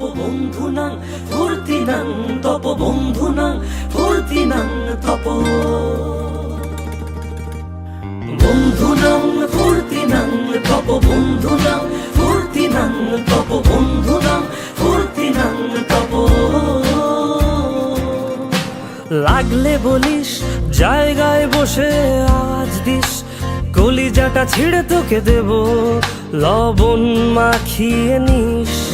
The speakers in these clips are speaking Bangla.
বন্ধুনাং ফুর্তিনাং তপ বন্ধুনাং ফুর্তিনাং তপ। বন্ধুনাং, ফুর্তিনাং তপ বন্ধুনাং ফুর্তিনাং তপ বন্ধুনাং ফুর্তিনাং তপ। লাগলে বলিস, জায়গায় বসে আজ দিস, কলিজাটা ছিঁড়ে তোকে দেব, লবণ মাখিয়ে নিস।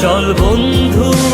চল বন্ধু।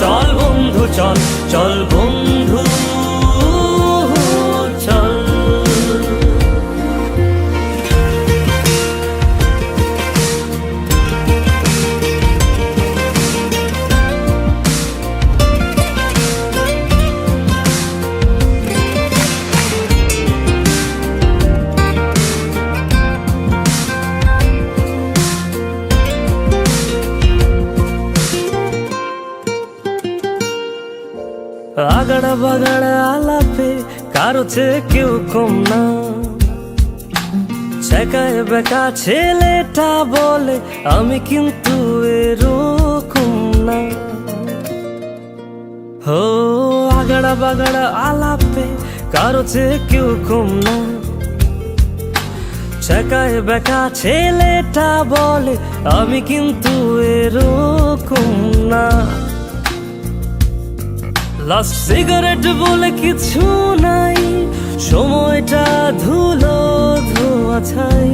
চল বন্ধু চল চল আগাড়া বাগাড়া আলাপে কারও চেয়ে কেউ কম না। ছেকায় বেকা ছেলেটা বলে, আমি কিন্তু এরকম না। হো আগাড়া বাগাড়া আলাপে কারও চেয়ে কেউ কম না। ছেকায় বেকা ছেলেটা বলে, আমি কিন্তু এরকম না। লাস্ট সিগারেট বলে কিছু নাই সময়টা ধুলো ধোয়া ছাই।